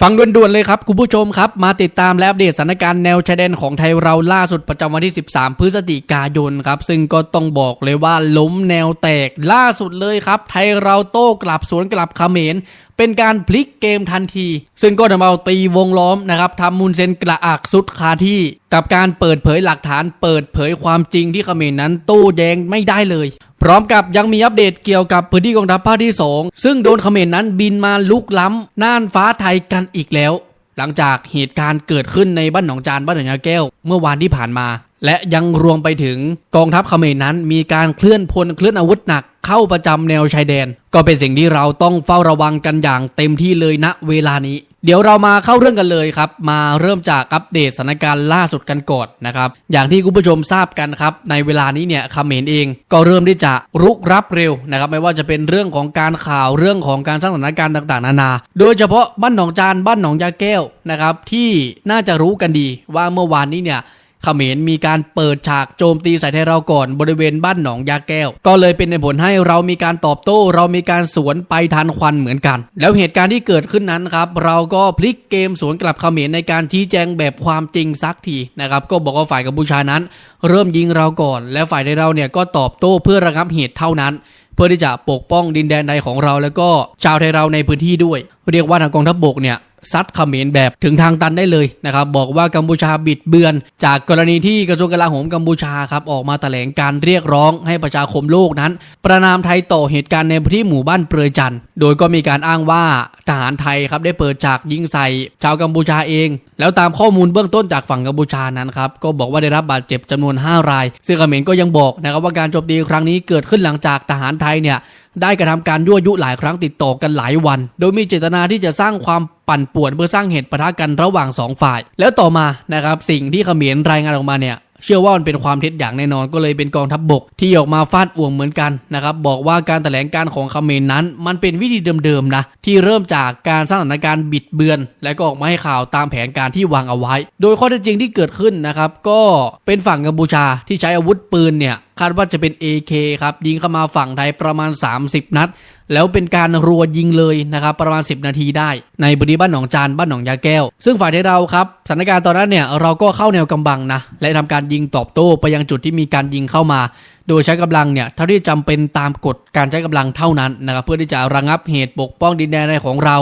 ฟังด่วนๆเลยครับ คุณผู้ชมครับ มาติดตามและอัปเดตสถานการณ์แนวชายแดนของไทยเราล่าสุดประจำวันที่ 13 พฤศจิกายนครับ ซึ่งก็ต้องบอกเลยว่าล้มแนวแตกล่าสุดเลยครับ ไทยเราโต้กลับสวนกลับเขมรเป็นการพลิกเกมทันที ซึ่งก็ทำเอาตีวงล้อมนะครับทำมุนเซนกระอักสุดคาที่ กับการเปิดเผยหลักฐานเปิดเผยความจริงที่เขมรนั้นโต้แย้งไม่ได้เลย พร้อมกับยังมีอัปเดตเกี่ยวกับพื้นที่กองทัพภาคที่ 2 ซึ่งโดนเขมรนั้นบินมาลุกล้ำน่านฟ้าไทยกันอีกแล้ว หลังจากเหตุการณ์เกิดขึ้นในบ้านหนองจานบ้านหนองยาแก้ว เมื่อวานที่ผ่านมา และยังรวมไปถึงกองทัพเขมรนั้น มีการเคลื่อนพลเคลื่อนอาวุธหนักเข้าประจำแนวชายแดน ก็เป็นสิ่งที่เราต้องเฝ้าระวังกันอย่างเต็มที่เลยณเวลานี้ เดี๋ยวเรามาเข้าเรื่องกันเลยครับ มาเริ่มจากอัปเดตสถานการณ์ล่าสุดกันก่อนนะครับ อย่างที่คุณผู้ชมทราบกันครับ ในเวลานี้เนี่ยเมนเองก็เริ่มที่จะรุกรับเร็วนะครับ ไม่ว่าจะเป็นเรื่องของการข่าวเรื่องของการสร้างสถานการณ์ต่างๆ นานา โดยเฉพาะบ้านหนองจานบ้านหนองยาแก้วนะครับที่น่าจะรู้กันดีว่าเมื่อวานนี้เนี่ย เขมรมีการเปิดฉากโจมตีใส่ไทยเราก่อนบริเวณบ้านหนองยาแก้ว ก็เลยเป็นผลให้เรามีการตอบโต้ เรามีการสวนไปทันควันเหมือนกัน แล้วเหตุการณ์ที่เกิดขึ้นนั้นครับเราก็พลิกเกมสวนกลับเขมรในการชี้แจงแบบความจริงสักทีนะครับก็บอกว่าฝ่ายกัมพูชานั้น เริ่มยิงเราก่อน และฝ่ายไทยเราเนี่ยก็ตอบโต้เพื่อระงับเหตุเท่านั้นเพื่อที่จะปกป้องดินแดนใดของเราแล้วก็ชาวไทยเราในพื้นที่ด้วย เรียกว่าทางกองทัพบกเนี่ย ซัดเขมรแบบถึงทางตันได้เลยนะครับบอกว่ากัมพูชาบิดเบือน จากกรณีที่กระทรวงกลาโหมกัมพูชาครับออกมาแถลงการเรียกร้องให้ประชาคมโลกนั้น ประนามไทยต่อเหตุการณ์ในพื้นที่หมู่บ้านเปรยจันโดยก็มีการอ้างว่าทหารไทยครับได้เปิดฉากยิงใส่ชาวกัมพูชาเอง แล้วตามข้อมูลเบื้องต้นจากฝั่งกัมพูชานั้นครับก็บอกว่าได้รับบาดเจ็บจำนวน 5 ราย ซึ่งเขมรก็ยังบอกนะครับว่าการโจมตีครั้งนี้เกิดขึ้นหลังจากทหารไทยเนี่ย ได้กระทำการยั่วยุหลายครั้งติดต่อกันหลายวัน โดยมีเจตนาที่จะสร้างความปั่นป่วนเพื่อสร้างเหตุปะทะกันระหว่างสองฝ่าย แล้วต่อมานะครับสิ่งที่เขมรรายงานออกมาเนี่ย เชื่อว่ามันเป็นความเท็จอย่างแน่นอนก็เลยเป็นกองทัพบบก ที่ออกมาฟาดอ่วงเหมือนกันนะครับบอกว่าการแถลงการของเขมรนั้น มันเป็นวิธีเดิมๆนะที่เริ่มจากการสร้างสถานการณ์บิดเบือน และก็ออกมาให้ข่าวตามแผนการที่วางเอาไว้ โดยข้อเท็จจริงที่เกิดขึ้นนะครับก็เป็นฝั่งกัมพูชาที่ใช้อาวุธปืนเนี่ยคาดว่าจะเป็น AK ครับยิงเข้ามาฝั่งไทยประมาณ 30 นัด แล้วเป็นการรัวยิงเลยนะครับประมาณ 10 นาทีได้ ในบริบ้านหนองจานบ้านหนองยาแก้ว ซึ่งฝ่ายที่เราครับสถานการณ์ตอนนั้นเนี่ยเราก็เข้าแนวกำบังนะและทำการยิงตอบโต้ไปยังจุดที่มีการยิงเข้ามา โดยใช้กำลังเนี่ยเท่าที่จำเป็นตามกฎการใช้กำลังเท่านั้นนะครับเพื่อที่จะระงับเหตุปกป้องดินแดนในของเรา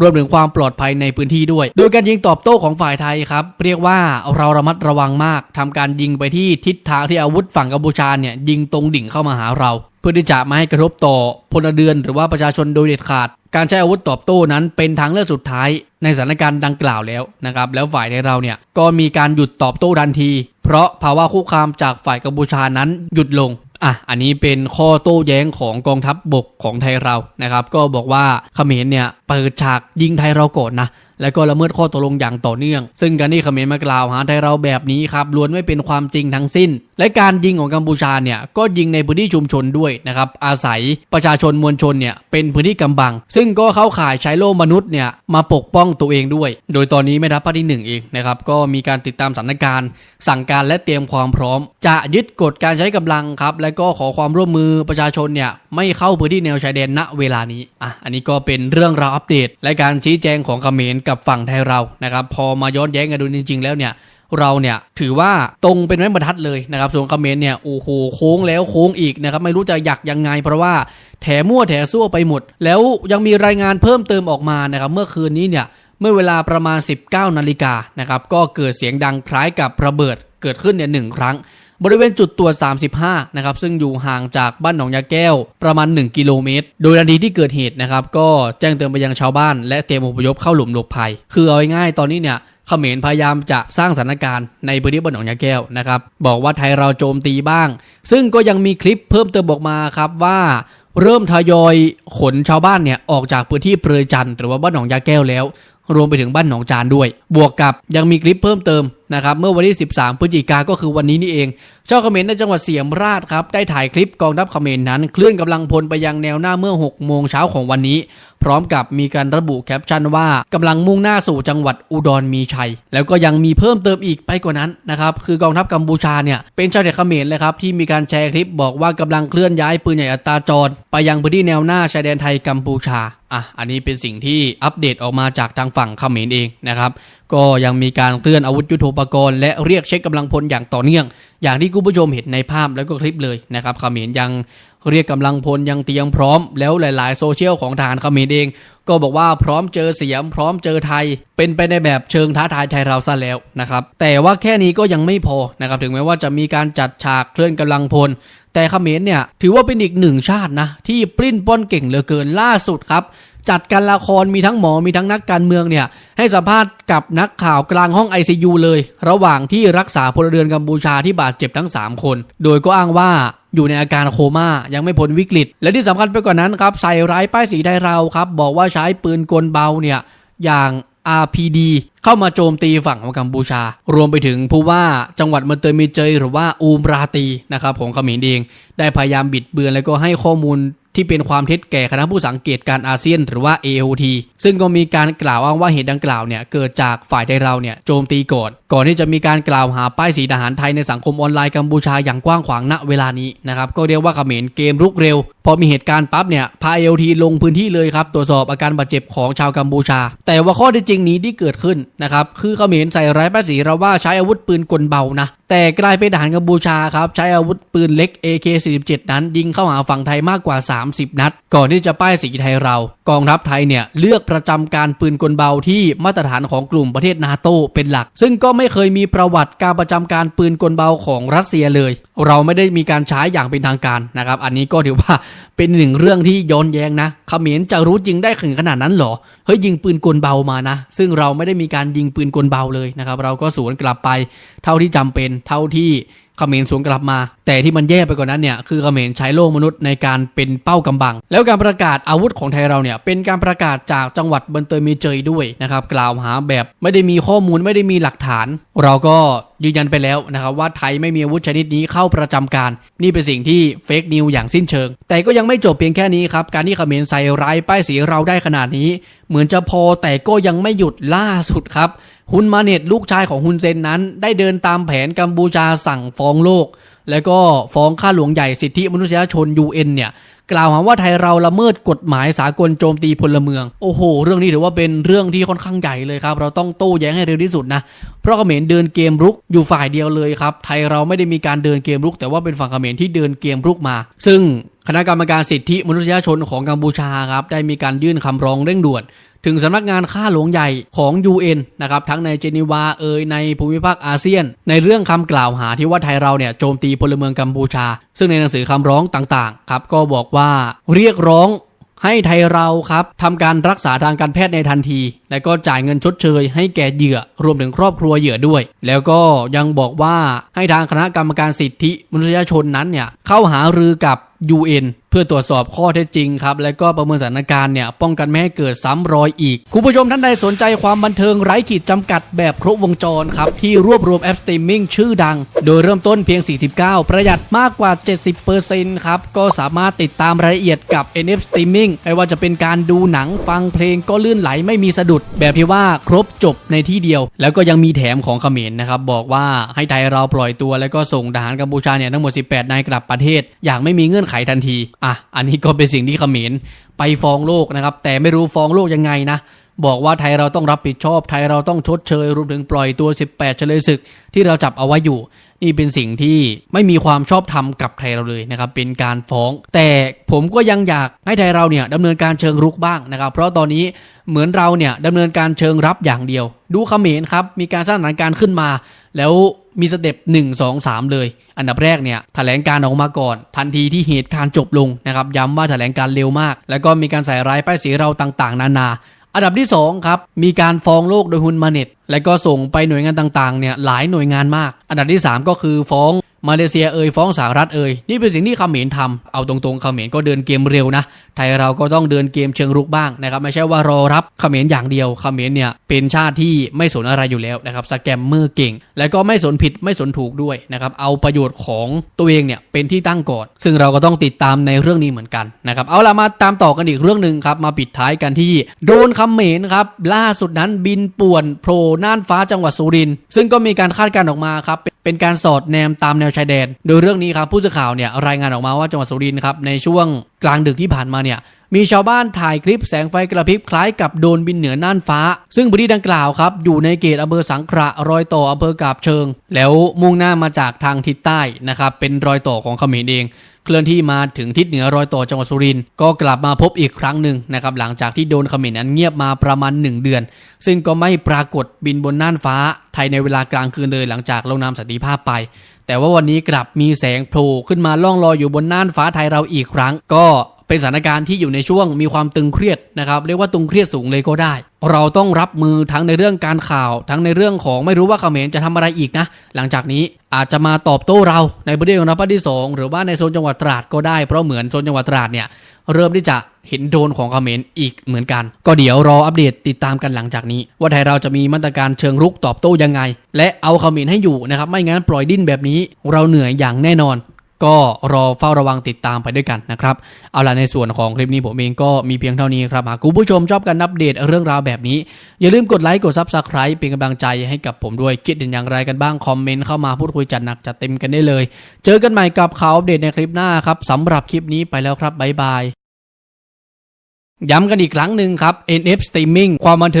รวมถึงความปลอดภัยในพื้นที่ด้วย โดยการยิงตอบโต้ของฝ่ายไทยครับ เรียกว่าเราระมัดระวังมากทำการยิงไปที่ทิศทางที่อาวุธฝั่งกัมพูชาเนี่ยยิงตรงดิ่งเข้ามาหาเรา เพื่อที่จะไม่ให้กระทบต่อพลเรือนหรือว่าประชาชนโดยเด็ดขาด การใช้อาวุธตอบโต้นั้นเป็นทางเลือกสุดท้าย ในสถานการณ์ดังกล่าวแล้วนะครับ แล้วฝ่ายในเราเนี่ยก็มีการหยุดตอบโต้ทันที เพราะภาวะคุกคามจากฝ่ายกัมพูชานั้นหยุดลง อะอันนี้เป็นข้อโต้แย้งของกองทัพบบกของไทยเรานะครับ ก็บอกว่าเขมรเนี่ยเปิดฉากยิงไทยเราก่อนนะแล้วก็ละเมิดข้อตกลงอย่างต่อเนื่อง ซึ่งการที่เขมรมากล่าวหาไทยเราแบบนี้ครับล้วนไม่เป็นความจริงทั้งสิ้น และการยิงของกัมพูชาเนี่ยก็ยิงในพื้นที่ชุมชนด้วยนะครับอาศัยประชาชนมวลชนเนี่ยเป็นพื้นที่กำบัง ซึ่งก็เข้าข่ายใช้โล่มนุษย์เนี่ยมาปกป้องตัวเองด้วย โดยตอนนี้แม่ทัพภาคที่หนึ่งเองนะครับก็มีการติดตามสถานการณ์ สั่งการและเตรียมความพร้อม จะยึดกฎการใช้กำลังครับและก็ขอความร่วมมือประชาชนเนี่ยไม่เข้าพื้นที่แนวชายแดนณเวลานี้อะอันนี้ก็เป็นเรื่องราวอัปเดต และการชี้แจงของเขมรกับฝั่งไทยเรานะครับพอมาย้อนแย้งกันดูจริง ๆ แล้วเนี่ยเราเนี่ยถือว่าตรงเป็นไม้บรรทัดเลยนะครับส่วนเขมรเนี่ยโอ้โหโค้งแล้วโค้งอีกนะครับไม่รู้จะหยักยังไง เพราะว่าแถมั่วแถซั่วไปหมด แล้วยังมีรายงานเพิ่มเติมออกมานะครับเมื่อคืนนี้เนี่ยเมื่อเวลาประมาณ 19นาฬิกานะครับก็เกิดเสียงดังคล้ายกับระเบิดเกิดขึ้นเนี่ยหนึ่งครั้ง บริเวณจุดตรวจ 35 นะครับ ซึ่งอยู่ห่างจากบ้านหนองยาแก้วประมาณ 1 กิโลเมตร โดยทันทีที่เกิดเหตุนะครับ ก็แจ้งเตือนไปยังชาวบ้านและเตรียมอพยพเข้าหลุมหลบภัย คือเอาง่ายๆตอนนี้เนี่ยเขมรพยายามจะสร้างสถานการณ์ในพื้นที่บ้านหนองยาแก้วนะครับ บอกว่าไทยเราโจมตีบ้าง ซึ่งก็ยังมีคลิปเพิ่มเติมบอกมาครับว่าเริ่มทยอยขนชาวบ้านเนี่ยออกจากพื้นที่เปรยจันทร์หรือว่าบ้านหนองยาแก้วแล้ว รวมไปถึงบ้านหนองจานด้วย บวกกับยังมีคลิปเพิ่มเติมนะครับเมื่อวันที่ 13 พฤศจิกาก็คือวันนี้นี่เองชาวเขมรในจังหวัดเสียมราชครับได้ถ่ายคลิปกองทัพเขมรนั้น เคลื่อนกำลังพลไปยังแนวหน้าเมื่อ 6 โมงเช้าของวันนี้ พร้อมกับมีการระบุแคปชั่นว่ากำลังมุ่งหน้าสู่จังหวัดอุดรมีชัย แล้วก็ยังมีเพิ่มเติมอีกไปกว่านั้นนะครับคือกองทัพกัมพูชาเนี่ยเป็นชาวเน็ตเขมรเลยครับที่มีการแชร์คลิปบอกว่ากำลังเคลื่อนย้ายปืนใหญ่อัตราจรไปยังพื้นที่แนวหน้าชายแดนไทยกัมพูชา อะอันนี้เป็นสิ่งที่อัปเดตออกมาจากทางฝั่งเขมรเองนะครับ ก็ยังมีการเคลื่อนอาวุธยุโทโธปกรณ์และเรียกเช็คกำลังพลอย่างต่อเนื่อง อย่างที่คุณผู้ชมเห็นในภาพแล้วก็คลิปเลยนะครับเขมรยัง เรียกกำลังพลยังเตรียมพร้อมแล้วหลาย ๆ โซเชียลของทหารเขมรเอง ก็บอกว่าพร้อมเจอเสียม พร้อมเจอไทย เป็นไปในแบบเชิงท้าทายไทยเราซะแล้วนะครับแต่ว่าแค่นี้ก็ยังไม่พอนะครับถึงแม้ว่าจะมีการจัดฉากเคลื่อนกำลังพล แต่เขมรเนี่ยถือว่าเป็นอีกหนึ่งชาตินะที่ปลิ้นป้อนเก่งเหลือเกินล่าสุดครับจัดการละครมีทั้งหมอมีทั้งนักการเมืองเนี่ยให้สัมภาษณ์กับนักข่าวกลางห้อง ICU เลย ระหว่างที่รักษาพลเรือนกัมพูชาที่บาดเจ็บทั้ง 3 คน โดยก็อ้างว่า อยู่ในอาการโคม่ายังไม่พ้นวิกฤต และที่สำคัญไปกว่านั้นครับใส่ร้ายป้ายสีได้เราครับบอกว่าใช้ปืนกลเบาเนี่ยอย่าง RPD เข้ามาโจมตีฝั่งของกัมพูชา รวมไปถึงผู้ว่าจังหวัดมันเตอร์มีเจยหรือว่าอูมราตีนะครับของเขมรเอง ได้พยายามบิดเบือนแล้วก็ให้ข้อมูล ที่เป็นความเท็จแก่คณะผู้สังเกตการอาเซียนหรือว่า AOT ซึ่งก็มีการกล่าวอ้างว่าเหตุดังกล่าวเนี่ยเกิดจากฝ่ายไทยเราเนี่ยโจมตีก่อนก่อนที่จะมีการกล่าวหาป้ายสีทหารไทยในสังคมออนไลน์กัมพูชาอย่างกว้างขวางณเวลานี้นะครับก็เรียกว่าเขมรเกมรุกเร็ว พอมีเหตุการณ์ปั๊บเนี่ยพา AOT ลงพื้นที่เลยครับตรวจสอบอาการบาดเจ็บของชาวกัมพูชา แต่ว่าข้อเท็จจริงนี้ที่เกิดขึ้นนะครับคือเขมรใส่ร้ายป้ายสีเราว่าใช้อาวุธปืนกลเบานะ แต่กลายเป็นทหารกัมพูชาครับ ใช้อาวุธปืนเล็ก AK47 นั้นยิงเข้าหาฝั่งไทยมากกว่า 30 นัด ก่อนที่จะป้ายสีไทยเรา กองทัพไทยเนี่ยเลือกประจำการปืนกลเบาที่มาตรฐานของกลุ่มประเทศนาโตเป็นหลัก ซึ่งก็ไม่เคยมีประวัติการประจำการปืนกลเบาของรัสเซียเลย เราไม่ได้มีการใช้อย่างเป็นทางการนะครับ อันนี้ก็ถือว่าเป็นหนึ่งเรื่องที่ย้อนแย้งนะเขมรจะรู้จริงได้ถึงขนาดนั้นหรอ เฮ้ยยิงปืนกลเบามานะ ซึ่งเราไม่ได้มีการยิงปืนกลเบาเลยนะครับ เราก็สวนกลับไป เท่าที่จำเป็นเท่าที่เขมรสวนกลับมา แต่ที่มันแย่ไปกว่านั้นเนี่ยคือเขมรใช้โล่มนุษย์ในการเป็นเป้ากำบัง แล้วการประกาศอาวุธของไทยเราเนี่ยเป็นการประกาศจากจังหวัดบันเตยมีเจยด้วยนะครับกล่าวหาแบบไม่ได้มีข้อมูลไม่ได้มีหลักฐาน เราก็ยืนยันไปแล้วนะครับว่าไทยไม่มีอาวุธชนิดนี้เข้าประจำการ นี่เป็นสิ่งที่เฟกนิวอย่างสิ้นเชิง แต่ก็ยังไม่จบเพียงแค่นี้ครับการที่เขมรใส่ร้ายป้ายสีเราได้ขนาดนี้ เหมือนจะพอแต่ก็ยังไม่หยุดล่าสุดครับ ฮุนมาเนตลูกชายของฮุนเซนนั้น ได้เดินตามแผนกัมพูชาสั่งฟ้องโลก แล้วก็ฟ้องข้าหลวงใหญ่สิทธิมนุษยชน UN เนี่ยกล่าวหาว่าไทยเราละเมิดกฎหมายสากลโจมตีพลเมืองโอ้โห เรื่องนี้ถือว่าเป็นเรื่องที่ค่อนข้างใหญ่เลยครับ เราต้องโต้แย้งให้เร็วที่สุดนะ เพราะเขมรเดินเกมรุกอยู่ฝ่ายเดียวเลยครับ ไทยเราไม่ได้มีการเดินเกมรุก แต่ว่าเป็นฝั่งเขมรที่เดินเกมรุกมา ซึ่งคณะกรรมการสิทธิมนุษยชนของกัมพูชาครับได้มีการยื่นคำร้องเร่งด่วน ถึงสำนักงานข้าหลวงใหญ่ของ UN นะครับทั้งในเจนีวาเอยในภูมิภาคอาเซียน ในเรื่องคำกล่าวหาที่ว่าไทยเราเนี่ยโจมตีพลเมืองกัมพูชา ซึ่งในหนังสือคำร้องต่างๆครับก็บอกว่าเรียกร้องให้ไทยเราครับทำการรักษาทางการแพทย์ในทันที และก็จ่ายเงินชดเชย ให้แก่เหยื่อรวมถึงครอบครัวเหยื่อด้วย แล้วก็ยังบอกว่าให้ทางคณะกรรมการสิทธิมนุษยชนนั้นเนี่ยเข้าหารือกับ UN เพื่อตรวจสอบข้อเท็จจริงครับและก็ประเมินสถานการณ์เนี่ยป้องกันไม่ให้เกิดซ้ำรอยอีก คุณผู้ชมท่านใดสนใจความบันเทิงไร้ขีดจำกัดแบบครบวงจรครับที่รวบรวมแอปสตรีมมิ่งชื่อดัง โดยเริ่มต้นเพียง 49 ประหยัดมากกว่า 70%ครับก็สามารถติดตามรายละเอียดกับ NF Streaming ไม่ว่าจะเป็นการดูหนังฟังเพลงก็ลื่นไหลไม่มีสะดุด แบบที่ว่าครบจบในที่เดียว แล้วก็ยังมีแถมของเขมรนะครับบอกว่าให้ไทยเราปล่อยตัวแล้วก็ส่งทหารกัมพูชาเนี่ยทั้งหมด 18 นายกลับประเทศ อย่างไม่มีเงื่อนไขทันทีอะอันนี้ก็เป็นสิ่งที่เขมรไปฟ้องโลกนะครับ แต่ไม่รู้ฟ้องโลกยังไงนะบอกว่าไทยเราต้องรับผิดชอบ ไทยเราต้องชดเชยรวมถึงปล่อยตัว 18 เฉลยศึก ที่เราจับเอาไว้อยู่ นี่เป็นสิ่งที่ไม่มีความชอบธรรมกับไทยเราเลยนะครับ เป็นการฟ้อง แต่ผมก็ยังอยากให้ไทยเราเนี่ยดำเนินการเชิงรุกบ้างนะครับ เพราะตอนนี้เหมือนเราเนี่ยดำเนินการเชิงรับอย่างเดียว ดูเขมรครับ มีการสร้างสถานการณ์ขึ้นมา แล้ว มีสเต็ปหนึ่งสองสามเลย อันดับแรกเนี่ยแถลงการออกมาก่อน ทันทีที่เหตุการณ์จบลงนะครับย้ำว่าแถลงการเร็วมาก แล้วก็มีการใส่ร้ายป้ายสีเราต่างๆ นานา อันดับที่2ครับมีการฟ้องโลกโดยฮุนมาเน็ตและก็ส่งไปหน่วยงานต่างๆเนี่ยหลายหน่วยงานมาก อันดับที่ 3 ก็คือฟ้อง มาเลเซียเอ่ยฟ้องสหรัฐเอ่ยนี่เป็นสิ่งที่เขมรทำเอาตรงๆเขมรก็เดินเกมเร็วนะ ไทยเราก็ต้องเดินเกมเชิงรุกบ้างนะครับไม่ใช่ว่ารอรับเขมรอย่างเดียวเขมรเนี่ยเป็นชาติที่ไม่สนอะไรอยู่แล้วนะครับสแกมเมอร์เก่ง และก็ไม่สนผิดไม่สนถูกด้วยนะครับเอาประโยชน์ของตัวเองเนี่ยเป็นที่ตั้งก่อน ซึ่งเราก็ต้องติดตามในเรื่องนี้เหมือนกันนะครับเอาละมาตามต่อกันอีกเรื่องหนึ่งครับมาปิดท้ายกันที่โดรนเขมรครับล่าสุดนั้นบินป่วนโผล่น่านฟ้าจังหวัดสุรินทร์ซึ่งก็มีการคาดการณ์ออกมาครับเป็นการสอดแนมตามแนวชายแดน โดยเรื่องนี้ครับผู้สื่อข่าวเนี่ยรายงานออกมาว่าจังหวัดสุรินทร์ครับในช่วงกลางดึกที่ผ่านมาเนี่ยมีชาวบ้านถ่ายคลิปแสงไฟกระพริบคล้ายกับโดนบินเหนือน่านฟ้า ซึ่งพื้นที่ดังกล่าวครับอยู่ในเขตอำเภอสังขระรอยต่ออำเภอกาบเชิง แล้วมุ่งหน้ามาจากทางทิศใต้นะครับเป็นรอยต่อของเขมรเองเคลื่อนที่มาถึงทิศเหนือรอยต่อจังหวัดสุรินทร์ก็กลับมาพบอีกครั้งหนึ่งนะครับหลังจากที่โดนเขมรนั้นเงียบมาประมาณ 1 เดือน ซึ่งก็ไม่ปรากฏบินบนน่านฟ้าไทยในเวลากลางคืนเลยหลังจากลงนามสันติภาพไป แต่ว่าวันนี้กลับมีแสงโผล่ขึ้นมาล่องลอยอยู่บนน่านฟ้าไทยเราอีกครั้ง ก็ เป็นสถานการณ์ที่อยู่ในช่วงมีความตึงเครียดนะครับ เรียกว่าตึงเครียดสูงเลยก็ได้ เราต้องรับมือทั้งในเรื่องการข่าว ทั้งในเรื่องของไม่รู้ว่าเขมรจะทำอะไรอีกนะ หลังจากนี้อาจจะมาตอบโต้เราในประเด็นของนับที่สองหรือว่าในโซนจังหวัดตราดก็ได้เพราะเหมือนโซนจังหวัดตราดเนี่ยเริ่มที่จะเห็นโดนของเขมรอีกเหมือนกัน ก็เดี๋ยวรออัปเดตติดตามกันหลังจากนี้ ว่าไทยเราจะมีมาตรการเชิงรุกตอบโต้ยังไง และเอาเขมรให้อยู่นะครับไม่งั้นปล่อยดิ้นแบบนี้ เราเหนื่อยอย่างแน่นอน ก็รอเฝ้าระวังติดตามไปด้วยกันนะครับ เอาล่ะในส่วนของคลิปนี้ผมเองก็มีเพียงเท่านี้ครับหากคุณผู้ชมชอบการอัปเดตเรื่องราวแบบนี้ อย่าลืมกดไลค์กดซับสไคร b e เป็นกำลังใจให้กับผมด้วยคิดเห็นอย่างไรกันบ้างคอมเมนต์เข้ามาพูดคุยจัดหนักจัดเต็มกันได้เลย เจอกันใหม่กับข่าวอัปเดตในคลิปหน้าครับสำหรับคลิปนี้ไปแล้วครับบ๊ายบายย้ำกันอีกครั้งหนึ่งครับ NF Streaming ความบันเทิง